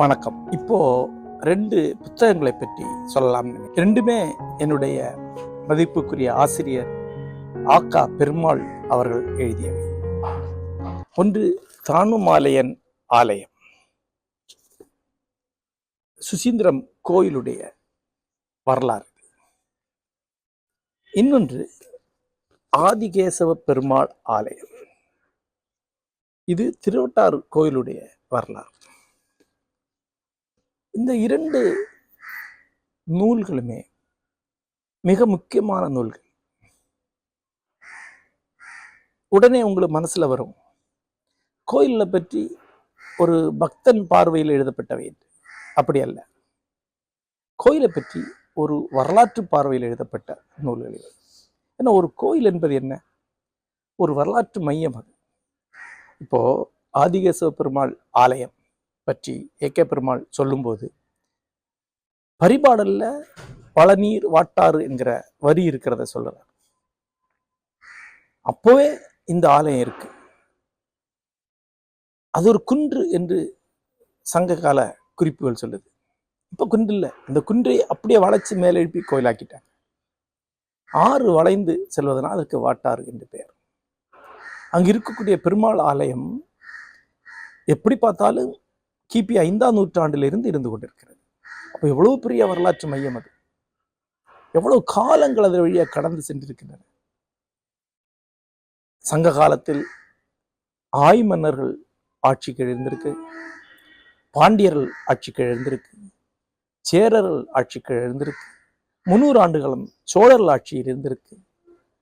வணக்கம். இப்போ ரெண்டு புத்தகங்களை பற்றி சொல்லலாம் ரெண்டுமே என்னுடைய மதிப்புக்குரிய ஆசிரியர் ஆக்கா பெருமாள் அவர்கள் எழுதியவை. ஒன்று தானுமாலயன் ஆலயம். சுசீந்திரம் கோயிலுடைய வரலாறு இன்னொன்று ஆதிகேசவ பெருமாள் ஆலயம். இது திருவட்டாறு கோயிலுடைய வரலாறு. இந்த இரண்டு நூல்களுமே மிக முக்கியமான நூல்கள். உடனே உங்களுக்கு மனசுல வரும் கோயிலை பற்றி ஒரு பக்தன் பார்வையில் எழுதப்பட்டவை என்று அப்படி அல்ல. கோயிலை பற்றி ஒரு வரலாற்று பார்வையில் எழுதப்பட்ட நூல்கள் இவை. ஏன்னா ஒரு கோயில் என்பது என்ன? ஒரு வரலாற்று மையம் அது. இப்போ ஆதிகேசவ பெருமாள் ஆலயம் பற்றி ஏகே பெருமாள் சொல்லும்போது பரிபாடல்ல பழநீர் வாட்டாறு என்கிற வரி இருக்கிறத சொல்றார் அப்போவே இந்த ஆலயம் இருக்கு. அது ஒரு குன்று என்று சங்க கால குறிப்புகள் சொல்லுது. இப்போ குன்று இல்லை இந்த குன்றை அப்படியே வளைச்சு மேலெழுப்பி கோயிலாக்கிட்டாங்க. ஆறு வளைந்து செல்வதனால் அதற்கு வாட்டாறு என்று பெயர். அங்கு இருக்கக்கூடிய பெருமாள் ஆலயம் எப்படி பார்த்தாலும் கிபி ஐந்தாம் நூற்றாண்டிலிருந்து இருந்து கொண்டிருக்கிறது. அப்போ எவ்வளவு பெரிய வரலாற்று மையம் அது. எவ்வளவு காலங்கள் அதன் வழியாக கடந்து சென்றிருக்கின்றன. சங்க காலத்தில் ஆய் மன்னர்கள் ஆட்சிக்கு எழுந்திருக்கு பாண்டியர்கள் ஆட்சிக்கு எழுந்திருக்கு சேரர்கள் ஆட்சிக்கு எழுந்திருக்கு முந்நூறு ஆண்டுகளும் சோழர்கள் ஆட்சியில் இருந்திருக்கு.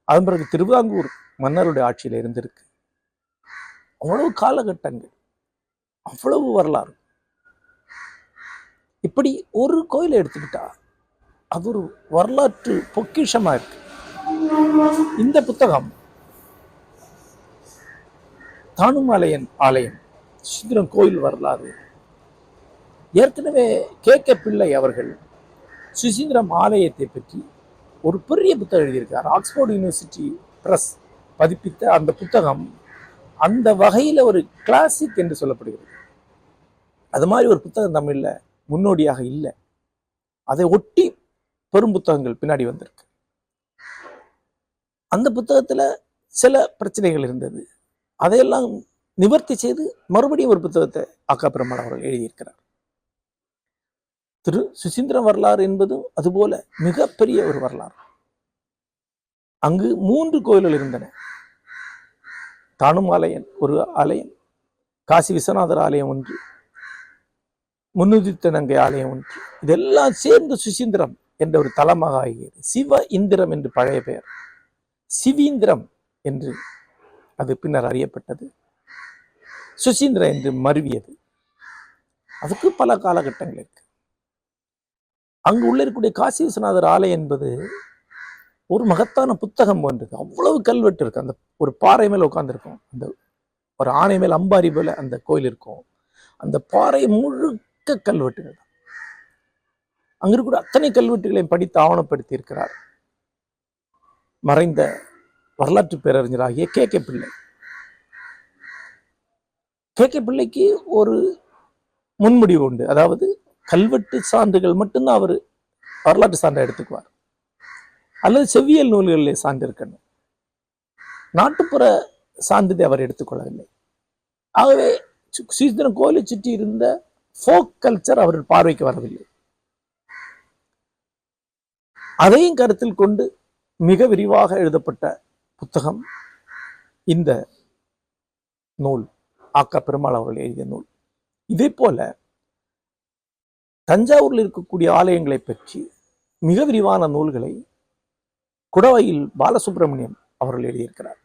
அதன் பிறகு திருவிதாங்கூர் மன்னருடைய ஆட்சியில் இருந்திருக்கு. அவ்வளவு காலகட்டங்கள் அவ்வளவு வரலாறு. இப்படி ஒரு கோயிலை எடுத்துக்கிட்டா அது ஒரு வரலாற்று பொக்கிஷமாக இருக்கு. இந்த புத்தகம் தானுமாலயன் ஆலயம் சுந்தரம் கோயில் வரலாறு ஏற்கனவே கே கே பிள்ளை அவர்கள் சுசீந்திரம் ஆலயத்தை பற்றி ஒரு பெரிய புத்தகம் எழுதியிருக்கார் ஆக்ஸ்போர்ட் யூனிவர்சிட்டி ப்ரெஸ் பதிப்பித்த அந்த புத்தகம் அந்த வகையில் ஒரு கிளாசிக் என்று சொல்லப்படுகிறது. அது மாதிரி ஒரு புத்தகம் தமிழில் முன்னோடியாக இல்லை. அதை ஒட்டி பெரும் புத்தகங்கள் பின்னாடி வந்திருக்கு. அந்த புத்தகத்தில் சில பிரச்சனைகள் இருந்தது. அதையெல்லாம் நிவர்த்தி செய்து மறுபடியும் ஒரு புத்தகத்தை அக்கா பெருமாள் அவர்கள் எழுதியிருக்கிறார். திரு சுசீந்திரம் வரலாறு என்பதும் அதுபோல மிகப்பெரிய ஒரு வரலாறு. அங்கு மூன்று கோயில்கள் இருந்தன. தானும் ஆலயம் ஒரு ஆலயம் காசி விஸ்வநாதர் ஆலயம் ஒன்று முன்னுதித்தனங்கை ஆலயம் ஒன்று. இதெல்லாம் சேர்ந்து சுசீந்திரம் என்ற ஒரு தலமாக ஆகியது. சிவ இந்திரம் என்று பழைய பெயர். சிவீந்திரம் என்று அது பின்னர் அறியப்பட்டது. சுசீந்திரம் என்று மருவியது. அதுக்கு பல காலகட்டங்கள் இருக்கு. அங்கு உள்ள இருக்கக்கூடிய காசி விஸ்வநாதர் ஆலை என்பது ஒரு மகத்தான புத்தகம் போன்றது அவ்வளவு கல்வெட்டு இருக்கு. அந்த ஒரு பாறை மேல உட்காந்துருக்கும் அந்த ஒரு ஆணை மேல் அம்பாரி போல அந்த கோயில் இருக்கும். அந்த பாறை முழுக்க கல்வெட்டுகள் தான். அங்க இருக்கக்கூடிய அத்தனை கல்வெட்டுகளையும் படித்து ஆவணப்படுத்தி இருக்கிறார் மறைந்த வரலாற்று பேரறிஞராகிய K. K. Pillai. K. K. பிள்ளைக்கு ஒரு முன்முடிவு உண்டு. அதாவது கல்வெட்டு சான்றுகள் மட்டும்தான் அவர் வரலாற்று சான்றை எடுத்துக்குவார். அல்லது செவ்வியல் நூல்களிலே சான்று இருக்கணும். நாட்டுப்புற சான்றிதை அவர் எடுத்துக்கொள்ளவில்லை. ஆகவே சீதனம் கோயிலை சுற்றி இருந்த ஃபோக் கல்ச்சர் அவர் பார்வைக்கு வரவில்லை. அதையும் கருத்தில் கொண்டு மிக விரிவாக எழுதப்பட்ட புத்தகம் இந்த நூல் ஆக்கா பெருமாள் அவர்கள் எழுதிய நூல். இதே போல தஞ்சாவூரில் இருக்கக்கூடிய ஆலயங்களை பற்றி மிக விரிவான நூல்களை குடவையில் பாலசுப்பிரமணியம் அவர்கள் எழுதியிருக்கிறார்.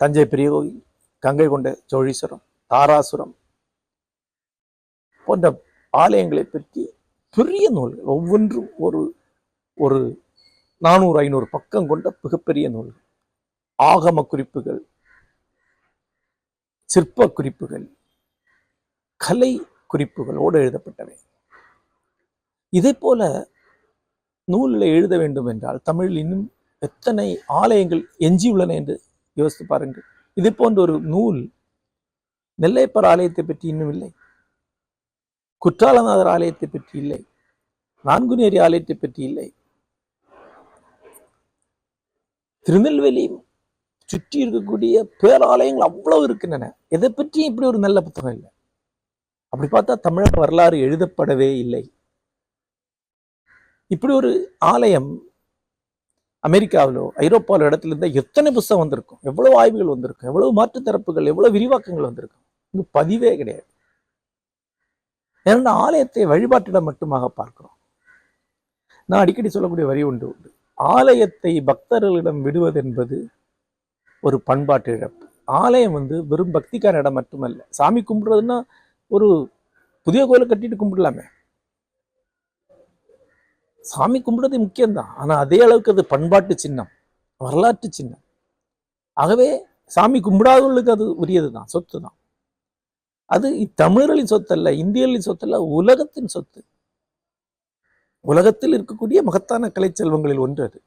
தஞ்சை பெரிய கோயில் கங்கை கொண்ட சோழீஸ்வரம் தாராசுரம் போன்ற ஆலயங்களை பற்றி பெரிய நூல்கள் ஒவ்வொன்றும் ஒரு ஒரு நானூறு ஐநூறு பக்கம் கொண்ட மிகப்பெரிய நூல்கள். ஆகம குறிப்புகள் சிற்ப குறிப்புகள் கலை குறிப்புகளோடு எழுதப்பட்டவை. இதே போல நூலில் எழுத வேண்டும் என்றால் தமிழில் இன்னும் எத்தனை ஆலயங்கள் எஞ்சியுள்ளன என்று யோசித்து பாருங்கள். இது போன்ற ஒரு நூல் நெல்லையப்பர் ஆலயத்தை பற்றி இன்னும் இல்லை. குற்றாலநாதர் ஆலயத்தை பற்றி இல்லை. நான்குநேரி ஆலயத்தை பற்றி இல்லை. திருநெல்வேலி சுற்றி இருக்கக்கூடிய பேராலயங்கள் அவ்வளவு இருக்கின்றன. எதை பற்றியும் இப்படி ஒரு நல்ல புத்தகம் இல்லை. அப்படி பார்த்தா தமிழக வரலாறு எழுதப்படவே இல்லை. இப்படி ஒரு ஆலயம் அமெரிக்காவிலோ ஐரோப்பாவிலோ இடத்துல இருந்தால் எத்தனை புத்தகம் வந்திருக்கும்? எவ்வளவு ஆய்வுகள் வந்திருக்கும்? எவ்வளவு மாற்றுத்தரப்புகள் தரப்புகள்? எவ்வளவு விரிவாக்கங்கள் வந்திருக்கும்? இங்கு பதிவே கிடையாது. ஏன்னா ஆலயத்தை வழிபாட்டிடம் மட்டுமாக பார்க்கிறோம். நான் அடிக்கடி சொல்லக்கூடிய வரி உண்டு உண்டு. ஆலயத்தை பக்தர்களிடம் விடுவது என்பது ஒரு பண்பாட்டு இழப்பு. ஆலயம் வந்து வெறும் பக்திக்கான இடம் மட்டுமல்ல. சாமி கும்பிடுறதுன்னா ஒரு புதிய கோயிலை கட்டிட்டு கும்பிடலாமே. சாமி கும்பிடுறது முக்கியம்தான். ஆனா அதே அளவுக்கு அது பண்பாட்டு சின்னம் வரலாற்று சின்னம். ஆகவே சாமி கும்பிடாதவர்களுக்கு அது உரியது தான் சொத்து தான் அது தமிழர்களின் சொத்து அல்ல இந்தியர்களின் சொத்து அல்ல உலகத்தின் சொத்து. உலகத்தில் இருக்கக்கூடிய மகத்தான கலைச்செல்வங்களில் ஒன்று அது.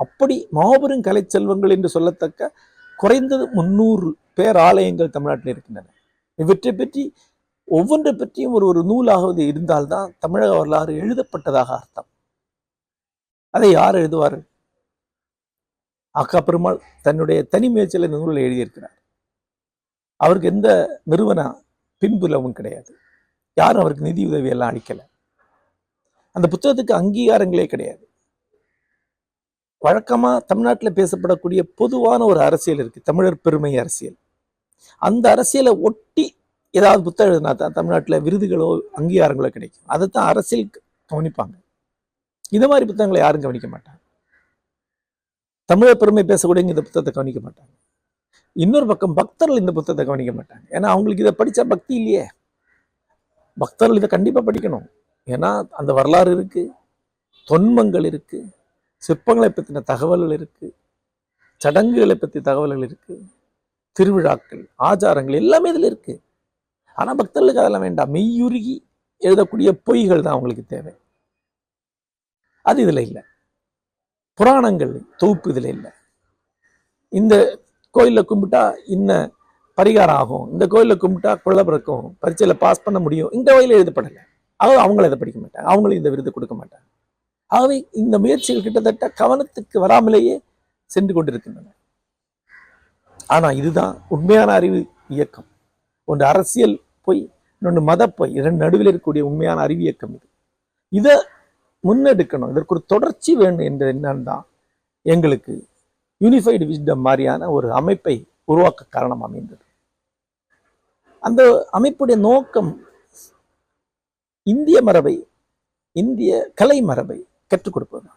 அப்படி மாபெரும் கலைச்செல்வங்கள் என்று சொல்லத்தக்க குறைந்தது முன்னூறு பேர் ஆலயங்கள் தமிழ்நாட்டில் இருக்கின்றன. இவற்றை பற்றி ஒவ்வொன்றை பற்றியும் ஒரு ஒரு நூலாவது இருந்தால்தான் தமிழக வரலாறு எழுதப்பட்டதாக அர்த்தம். அதை யார் எழுதுவார் அக்கா பெருமாள் தன்னுடைய தனி முயற்சியில் இந்த நூலில் எழுதியிருக்கிறார். அவருக்கு எந்த நிறுவன பின்புலமும் கிடையாது. யாரும் அவருக்கு நிதி உதவி எல்லாம் அந்த புத்தகத்துக்கு அங்கீகாரங்களே கிடையாது. வழக்கமா தமிழ்நாட்டில் பேசப்படக்கூடிய பொதுவான ஒரு அரசியல் இருக்கு தமிழர் பெருமை அரசியல். அந்த அரசியலை ஒட்டி ஏதாவது புத்தகம் எழுதினா தான் தமிழ்நாட்டில் விருதுகளோ அங்கீகாரங்களோ கிடைக்கும். அதைத்தான் அரசியல் கவனிப்பாங்க. இந்த மாதிரி புத்தகங்களை யாரும் கவனிக்க மாட்டாங்க. தமிழர் பெருமை பேசக்கூடிய இந்த புத்தகத்தை கவனிக்க மாட்டாங்க. இன்னொரு பக்கம் பக்தர்கள் இந்த புத்தகத்தை கவனிக்க மாட்டாங்க. ஏன்னா அவங்களுக்கு இதை படிச்சா பக்தி இல்லையே. பக்தர்கள் இதை கண்டிப்பா படிக்கணும். ஏன்னா அந்த வரலாறு இருக்கு. தொன்மங்கள் இருக்கு. சிற்பங்களை பற்றின தகவல்கள் இருக்கு. சடங்குகளை பற்றி தகவல்கள் இருக்கு. திருவிழாக்கள் ஆச்சாரங்கள் எல்லாமே இதில் இருக்கு. ஆனா பக்தர்களுக்கு அதெல்லாம் வேண்டாம். மெய்யுருகி எழுதக்கூடிய பொய்கள் தான் அவங்களுக்கு தேவை. அது இதுல இல்லை. புராணங்கள் தொகுப்பு இதுல இல்லை. இந்த கோயிலில் கும்பிட்டா இன்ன பரிகாரம் ஆகும். இந்த கோயிலில் கும்பிட்டா குழந்தை பிறக்கும். பரீட்சையில் பாஸ் பண்ண முடியும். இந்த வகையில் எழுதப்படலை. ஆகவே அவங்கள இதை படிக்க மாட்டாங்க. அவங்களும் இந்த விருது கொடுக்க மாட்டாங்க. ஆகவே இந்த முயற்சிகள் கிட்டத்தட்ட கவனத்துக்கு வராமலேயே சென்று கொண்டிருக்கின்றன. ஆனா இதுதான் உண்மையான அறிவு இயக்கம். ஒன்று அரசியல் பொய் இன்னொன்று மத பொய். இரண்டு நடுவில் இருக்கக்கூடிய உண்மையான அறிவு இயக்கம் இது. இதை முன்னெடுக்கணும். இதற்கு ஒரு தொடர்ச்சி வேண்டும் என்ற எண்ணம் தான் எங்களுக்கு யூனிஃபைடு விஸ்டம் மாதிரியான ஒரு அமைப்பை உருவாக்க காரணம் அமைந்தது. அந்த அமைப்புடைய நோக்கம் இந்திய மரபை இந்திய கலை மரபை கற்றுக் கொடுப்பது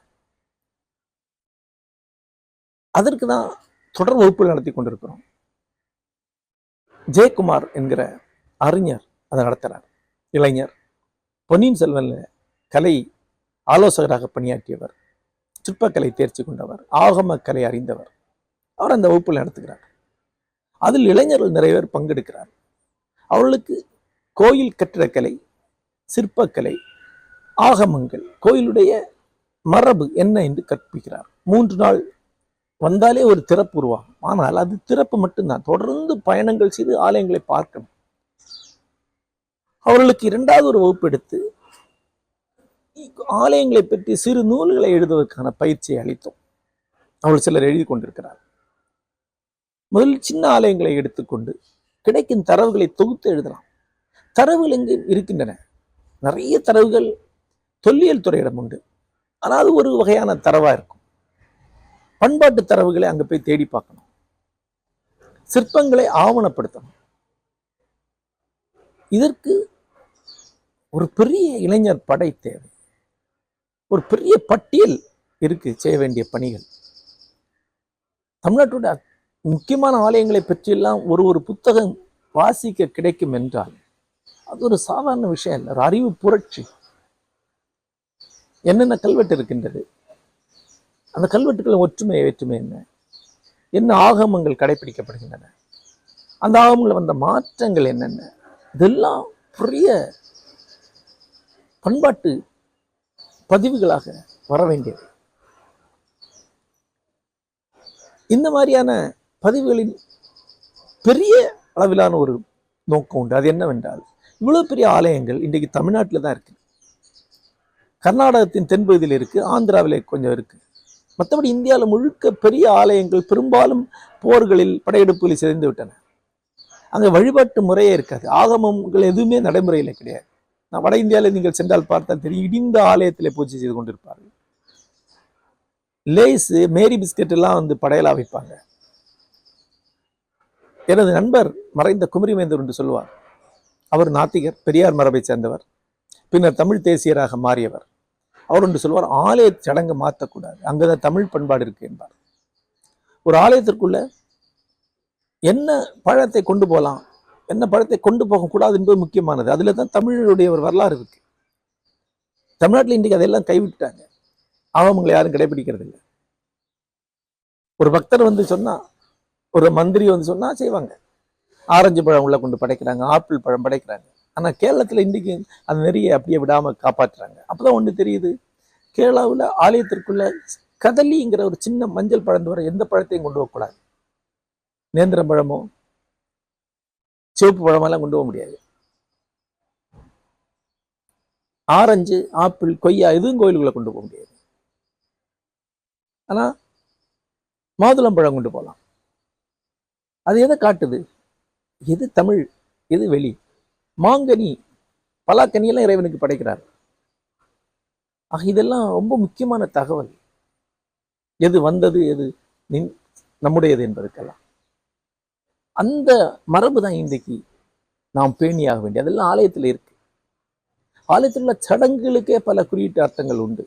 அதற்கு தான் தொடர் வகுப்புகள் நடத்தி கொண்டிருக்கிறோம். ஜெயக்குமார் என்கிற அறிஞர் அதை நடத்துகிறார் இளைஞர். பொன்னியின் செல்வனில் கலை ஆலோசகராக பணியாற்றியவர். சிற்பக்கலை தேர்ச்சி கொண்டவர். ஆகம கலை அறிந்தவர். அவர் அந்த வகுப்பில் நடத்துகிறார். அதில் இளைஞர்கள் நிறைய பேர் பங்கெடுக்கிறார். அவர்களுக்கு கோயில் கட்டிடக்கலை சிற்பக்கலை ஆகமங்கள் கோயிலுடைய மரபு என்ன என்று கற்பிக்கிறார். மூன்று நாள் வந்தாலே ஒரு திறப்பு உருவாகும். ஆனால் அது திறப்பு மட்டும்தான். தொடர்ந்து பயணங்கள் செய்து ஆலயங்களை பார்க்கணும். அவர்களுக்கு இரண்டாவது ஒரு வகுப்பு எடுத்து ஆலயங்களை பற்றி சிறு நூல்களை எழுதுவதற்கான பயிற்சியை அளித்தோம். அவர்கள் சிலர் எழுதி கொண்டிருக்கிறார் முதலில் சின்ன ஆலயங்களை எடுத்துக்கொண்டு கிடைக்கும் தரவுகளை தொகுத்து எழுதலாம். தரவுகள் எங்கு இருக்கின்றன? நிறைய தரவுகள் தொல்லியல் துறையிடம் உண்டு. ஆனால் அது ஒரு வகையான தரவா இருக்கும். பண்பாட்டு தரவுகளை அங்க போய் தேடி பார்க்கணும். சிற்பங்களை ஆவணப்படுத்தணும். இதற்கு ஒரு பெரிய இளைஞர் படை தேவை. ஒரு பெரிய பட்டியல் இருக்கு செய்ய வேண்டிய பணிகள். தமிழ்நாட்டோட முக்கியமான ஆலயங்களை பற்றியெல்லாம் ஒரு ஒரு புத்தகம் வாசிக்க கிடைக்கும் என்றால் அது ஒரு சாதாரண விஷயம் இல்லை ஒரு அறிவு புரட்சி. என்னென்ன கல்வெட்டு இருக்கின்றது? அந்த கல்வெட்டுக்கள் ஒற்றுமை வேற்றுமை என்ன? என்ன ஆகமங்கள் கடைபிடிக்கப்படுகின்றன அந்த ஆகமங்களில் வந்த மாற்றங்கள் என்னென்ன? இதெல்லாம் பெரிய பண்பாட்டு பதிவுகளாக வர வேண்டியது. இந்த மாதிரியான பதிவுகளின் பெரிய அளவிலான ஒரு நோக்கம் உண்டு. அது என்னவென்றால் இவ்வளவு பெரிய ஆலயங்கள் இன்றைக்கு தமிழ்நாட்டில் தான் இருக்கு. கர்நாடகத்தின் தென்பகுதியில் இருக்கு ஆந்திராவில் கொஞ்சம் இருக்கு. மற்றபடி இந்தியாவில் முழுக்க பெரிய ஆலயங்கள் பெரும்பாலும் போர்களில் படையெடுப்புகளில் சிதைந்து விட்டன. அங்கே வழிபாட்டு முறையே இருக்காது. ஆகமங்கள் எதுவுமே நடைமுறையில் கிடையாது. நான் வட இந்தியாவில் நீங்கள் சென்றால் பார்த்தால் தெரியும். இடிந்த ஆலயத்தில் பூஜை செய்து கொண்டிருப்பார்கள். லேஸ் மேரி பிஸ்கட் எல்லாம் வந்து படையலா வைப்பாங்க. எனது நண்பர் மறைந்த குமரிவேந்தர் என்று சொல்லுவார் அவர் நாத்திகர் பெரியார் மரபை சேர்ந்தவர். பின்னர் தமிழ் தேசியராக மாறியவர். அவர் ஒன்று சொல்வார் ஆலய சடங்கு மாற்றக்கூடாது அங்கதான் தமிழ் பண்பாடு இருக்கு என்பார். ஒரு ஆலயத்திற்குள்ள என்ன பழத்தை கொண்டு போகலாம் என்ன பழத்தை கொண்டு போகக்கூடாது என்பது முக்கியமானது. அதில் தான் தமிழருடைய ஒரு வரலாறு இருக்கு. தமிழ்நாட்டில் இன்றைக்கு அதெல்லாம் கைவிட்டுட்டாங்க. ஆவங்களை யாரும் கடைபிடிக்கிறது இல்லை. ஒரு பக்தர் வந்து சொன்னா ஒரு மந்திரி வந்து சொன்னா செய்வாங்க. ஆரஞ்சு பழம் உள்ள கொண்டு படைக்கிறாங்க ஆப்பிள் பழம் படைக்கிறாங்க. ஆனா கேரளத்துல இன்னைக்கு அந்த நெறியை அப்படியே விடாம காப்பாற்றுறாங்க அப்பதான் ஒண்ணு தெரியுது. கேரளாவில் ஆலயத்திற்குள்ள கதலிங்கிற ஒரு சின்ன மஞ்சள் பழந்து வர எந்த பழத்தையும் கொண்டு போகக்கூடாது நேந்திரம் பழமோ சிவப்பு பழமெல்லாம் கொண்டு போக முடியாது. ஆரஞ்சு ஆப்பிள் கொய்யா எதுவும் கோயிலுக்குள்ள கொண்டு போக முடியாது. ஆனா மாதுளம்பழம் கொண்டு போகலாம். அது எதை காட்டுது? எது தமிழ்? எது வெளி? மாங்கனி பலாக்கனியெல்லாம் இறைவனுக்கு படைக்கிறார். ஆக இதெல்லாம் ரொம்ப முக்கியமான தகவல். எது வந்தது எது நின் நம்முடையது என்பதுக்கெல்லாம் அந்த மரபு தான் இன்றைக்கு நாம் பேணியாக வேண்டிய அதெல்லாம் ஆலயத்தில் இருக்கு. ஆலயத்தில் உள்ள சடங்குகளுக்கே பல குறியீட்டு அர்த்தங்கள் உண்டு.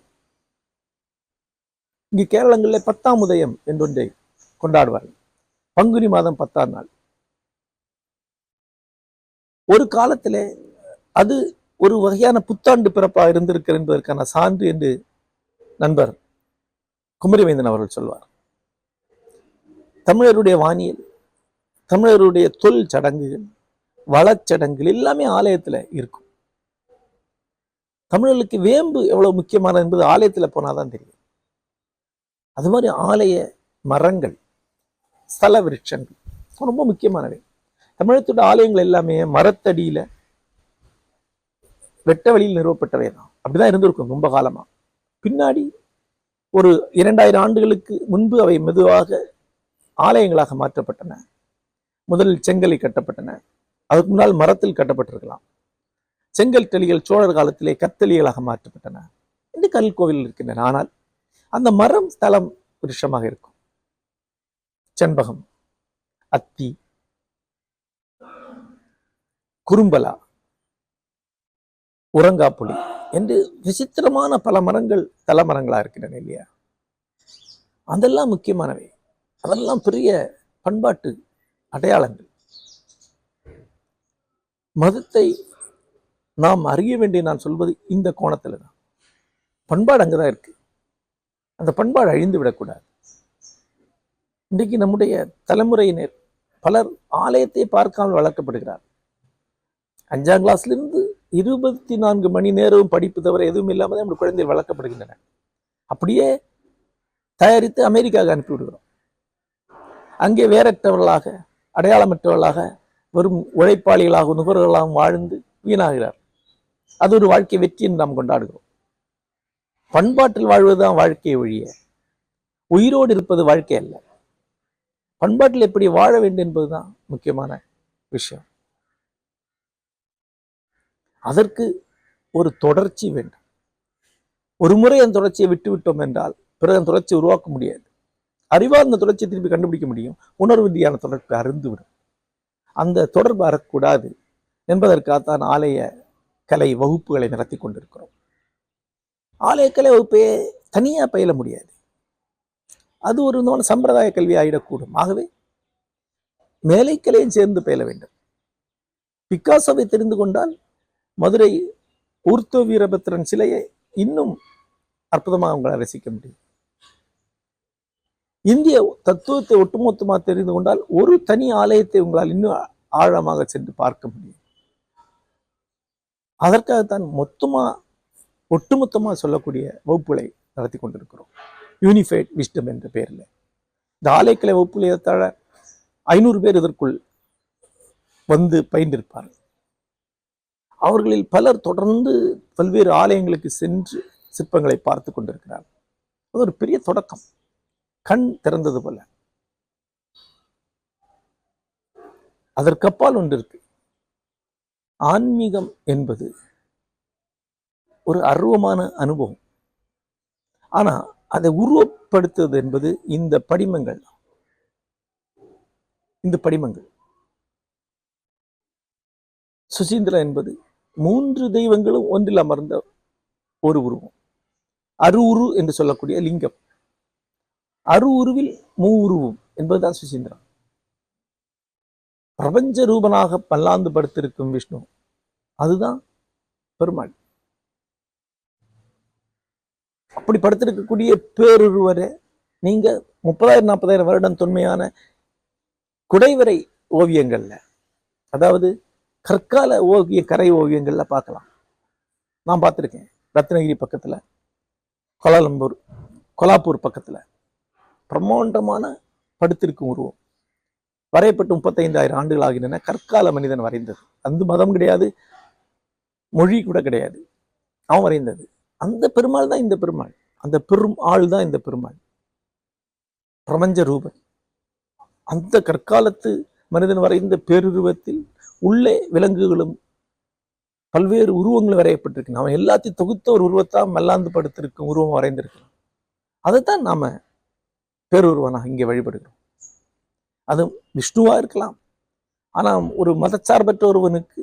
இங்கு கேரளங்களில் பத்தாம் உதயம் என்றொன்றை கொண்டாடுவார்கள். பங்குனி மாதம் பத்தாம் நாள். ஒரு காலத்தில் அது ஒரு வகையான புத்தாண்டு பிறப்பா இருந்திருக்கிறது என்பதற்கான சான்று என்று நண்பர் குமரிவேந்தன் அவர்கள் சொல்வார். தமிழருடைய வானியல் தமிழருடைய தொல் சடங்குகள் வளச்சடங்குகள் எல்லாமே ஆலயத்துல இருக்கும். தமிழர்களுக்கு வேம்பு எவ்வளவு முக்கியமானது என்பது ஆலயத்துல போனாதான் தெரியும். அது மாதிரி ஆலய மரங்கள் ஸ்தல விருட்சங்கள் ரொம்ப முக்கியமானவை. தமிழத்தோட ஆலயங்கள் எல்லாமே மரத்தடியில வெட்ட வழியில் நிறுவப்பட்டவை தான். அப்படிதான் இருந்திருக்கும் ரொம்ப காலமா. பின்னாடி ஒரு இரண்டாயிரம் ஆண்டுகளுக்கு முன்பு அவை மெதுவாக ஆலயங்களாக மாற்றப்பட்டன. முதலில் செங்கலை கட்டப்பட்டன. அதுக்கு முன்னால் மரத்தில் கட்டப்பட்டிருக்கலாம். செங்கல் தெளிகள் சோழர் காலத்திலே கத்தளிகளாக மாற்றப்பட்டன. இந்த கல் கோவில் இருக்கின்றன. ஆனால் அந்த மரம் ஸ்தலம் விருஷமாக இருக்கும். செண்பகம் அத்தி குறும்பலா உறங்காப்புலி என்று விசித்திரமான பல மரங்கள் தலமரங்களா இருக்கின்றன இல்லையா? அதெல்லாம் முக்கியமானவை. அதெல்லாம் பெரிய பண்பாட்டு அடையாளங்கள். மதத்தை நாம் அறிய வேண்டிய நான் சொல்வது இந்த கோணத்தில் தான் பண்பாடு அங்கதான் இருக்கு. அந்த பண்பாடு அழிந்து விடக்கூடாது. இன்றைக்கு நம்முடைய தலைமுறையினர் பலர் ஆலயத்தை பார்க்காமல் வளர்க்கப்படுகிறார் அஞ்சாம் கிளாஸ்ல இருந்து இருபத்தி நான்கு மணி நேரம் படிப்பு தவிர எதுவும் இல்லாமல் தான் நம்முடைய குழந்தைகள் வளர்க்கப்படுகின்றன. அப்படியே தயாரித்து அமெரிக்காவுக்கு அனுப்பி விடுகிறோம். அங்கே வேறற்றவர்களாக அடையாளமற்றவர்களாக வெறும் உழைப்பாளிகளாகவும் நுகர்வர்களாகவும் வாழ்ந்து வீணாகிறார். அது ஒரு வாழ்க்கை வெற்றி என்று நாம் கொண்டாடுகிறோம். பண்பாட்டில் வாழ்வதுதான் வாழ்க்கை ஒழிய உயிரோடு இருப்பது வாழ்க்கை அல்ல. பண்பாட்டில் எப்படி வாழ வேண்டும் என்பதுதான் முக்கியமான விஷயம். அதற்கு ஒரு தொடர்ச்சி வேண்டும். ஒரு முறை அந்த தொடர்ச்சியை விட்டு விட்டோம் என்றால் பிறகு அந்த தொடர்ச்சியை உருவாக்க முடியாது. அறிவால் அந்த தொடர்ச்சியை திருப்பி கண்டுபிடிக்க முடியும். உணர்வு ரீதியான தொடர்பு அருந்துவிடும். அந்த தொடர்பு அறக்கூடாது என்பதற்காகத்தான் ஆலய கலை வகுப்புகளை நடத்தி கொண்டிருக்கிறோம். ஆலயக்கலை வகுப்பையே தனியாக பயில முடியாது. அது ஒரு விதமான சம்பிரதாய கல்வி ஆகிடக்கூடும் ஆகவே மேலைக்கலையும் சேர்ந்து பயில வேண்டும். பிக்காசோவை தெரிந்து கொண்டால் மதுரை ஊர்த்தோ வீரபத்திரன் சிலையை இன்னும் அற்புதமாக உங்களால் ரசிக்க முடியும். இந்திய தத்துவத்தை ஒட்டுமொத்தமாக தெரிந்து கொண்டால் ஒரு தனி ஆலயத்தை உங்களால் இன்னும் ஆழமாக சென்று பார்க்க முடியும். அதற்காகத்தான் மொத்தமா ஒட்டுமொத்தமாக சொல்லக்கூடிய வகுப்புகளை நடத்தி கொண்டிருக்கிறோம். யூனிஃபைட் விஸ்டம் என்ற பெயரில். இந்த ஆலைக்கலை வகுப்பில் ஏறத்தாழ ஐநூறு பேர் இதற்குள் வந்து பயின்றிருப்பார்கள். அவர்களில் பலர் தொடர்ந்து பல்வேறு ஆலயங்களுக்கு சென்று சிற்பங்களை பார்த்து கொண்டிருக்கிறார். அது ஒரு பெரிய தொடக்கம். கண் திறந்தது போல. அதற்கப்பால் ஒன்று இருக்கு. ஆன்மீகம் என்பது ஒரு அருவமான அனுபவம். ஆனா அதை உருவப்படுத்துவது என்பது இந்த படிமங்கள். இந்த படிமங்கள். சுசீந்திரா என்பது மூன்று தெய்வங்களும் ஒன்றில் அமர்ந்த ஒரு உருவம். அரு உரு என்று சொல்லக்கூடிய லிங்கம். அரு உருவில் மூ உருவம் என்பதுதான் சுசீந்திரன். பிரபஞ்ச ரூபனாக பல்லாந்து படுத்திருக்கும் விஷ்ணு அதுதான் பெருமாள். அப்படி படுத்திருக்கக்கூடிய பேருருவரை நீங்க முப்பதாயிரம் நாற்பதாயிரம் வருடம் தொன்மையான குடைவரை ஓவியங்கள்ல அதாவது கற்கால ஓவிய கரை ஓவியங்களில் பார்க்கலாம். நான் பார்த்துருக்கேன். ரத்னகிரி பக்கத்துல கோலாலம்பூர் கொலாப்பூர் பக்கத்துல. பிரம்மாண்டமான படுத்திருக்கும் உருவம். வரையப்பட்டு முப்பத்தைந்தாயிரம் ஆண்டுகள் ஆகின்றன. கற்கால மனிதன் வரைந்தது. அந்த மதம் கிடையாது. மொழி கூட கிடையாது. அவன் வரைந்தது. அந்த பெருமாள் தான் இந்த பெருமாள். அந்த பெரும் ஆள் தான் இந்த பெருமாள். பிரபஞ்ச ரூபன். அந்த கற்காலத்து மனிதன் வரைந்த பேருருவத்தில் உள்ளே விலங்குகளும் பல்வேறு உருவங்கள் வரையப்பட்டிருக்கு அவன் எல்லாத்தையும் தொகுத்த ஒரு உருவத்தான் மல்லாந்து படுத்திருக்கும் உருவம் வரைந்திருக்கலாம் அதைத்தான் நாம் பேருருவனாக இங்கே வழிபடுகிறோம். அது விஷ்ணுவாக இருக்கலாம். ஆனால் ஒரு மதச்சார்பற்ற ஒருவனுக்கு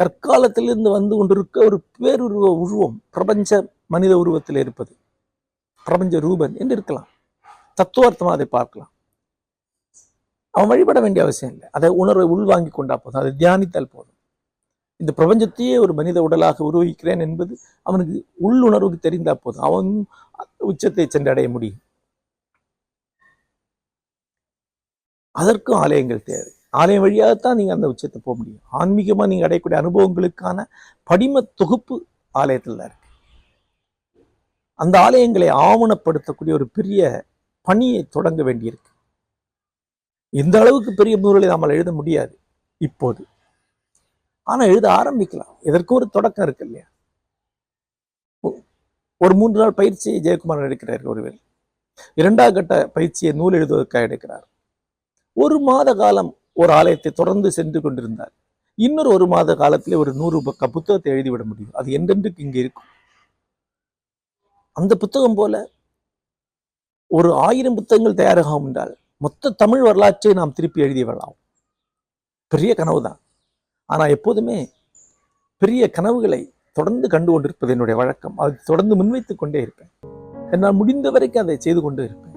கற்காலத்திலிருந்து வந்து கொண்டிருக்க ஒரு பேருருவ உருவம் பிரபஞ்ச மனித உருவத்தில் இருப்பது பிரபஞ்ச ரூபன் என்று இருக்கலாம். தத்துவார்த்தமாக அதை பார்க்கலாம். அவன் வழிபட வேண்டிய அவசியம் இல்லை. அதை உணர்வை உள்வாங்கி கொண்டா போதும். அதை தியானித்தால் போதும். இந்த பிரபஞ்சத்தையே ஒரு மனித உடலாக உருவிக்கிறேன் என்பது அவனுக்கு உள்ளுணர்வுக்கு தெரிந்தா போதும். அவன் உச்சத்தை சென்றடைய முடியும். அதற்கும் ஆலயங்கள் தேவை. ஆலயம் வழியாகத்தான் நீங்க அந்த உச்சத்தை போக முடியும். ஆன்மீகமா நீங்க அடையக்கூடிய அனுபவங்களுக்கான படிம தொகுப்பு ஆலயத்தில் தான் இருக்கு. அந்த ஆலயங்களை ஆவணப்படுத்தக்கூடிய ஒரு பெரிய பணியை தொடங்க வேண்டியிருக்கு. இந்த அளவுக்கு பெரிய நூல்களை நாம் எழுத முடியாது இப்போது. ஆனா எழுத ஆரம்பிக்கலாம். இதற்கு ஒரு தொடக்கம் இருக்கு இல்லையா? ஒரு மூன்று நாள் பயிற்சியை ஜெயக்குமார் எடுக்கிறார் ஒருவர். இரண்டாம் கட்ட பயிற்சியை நூல் எழுதுவதற்காக எடுக்கிறார். ஒரு மாத காலம் ஒரு ஆலயத்தை தொடர்ந்து சென்று கொண்டிருந்தார். இன்னொரு ஒரு மாத காலத்திலே ஒரு நூறு பக்க புத்தகத்தை எழுதிவிட முடியும். அது என்றென்றுக்கு இங்கே இருக்கும். அந்த புத்தகம் போல ஒரு ஆயிரம் புத்தகங்கள் தயாராகும் என்றால் மொத்த தமிழ் வரலாற்றை நாம் திருப்பி எழுதி விடலாம் பெரிய கனவு தான் ஆனா எப்போதுமே பெரிய கனவுகளை தொடர்ந்து கண்டு கொண்டிருப்பது என்னுடைய வழக்கம். அது தொடர்ந்து முன்வைத்துக் கொண்டே இருப்பேன். என்னால் முடிந்த வரைக்கும் அதை செய்து கொண்டு இருப்பேன்.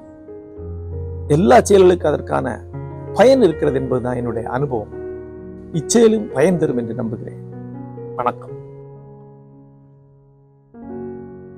எல்லா செயல்களுக்கும் அதற்கான பயன் இருக்கிறது என்பதுதான் என்னுடைய அனுபவம். இச்செயலும் பயன் தரும் என்று நம்புகிறேன். வணக்கம்.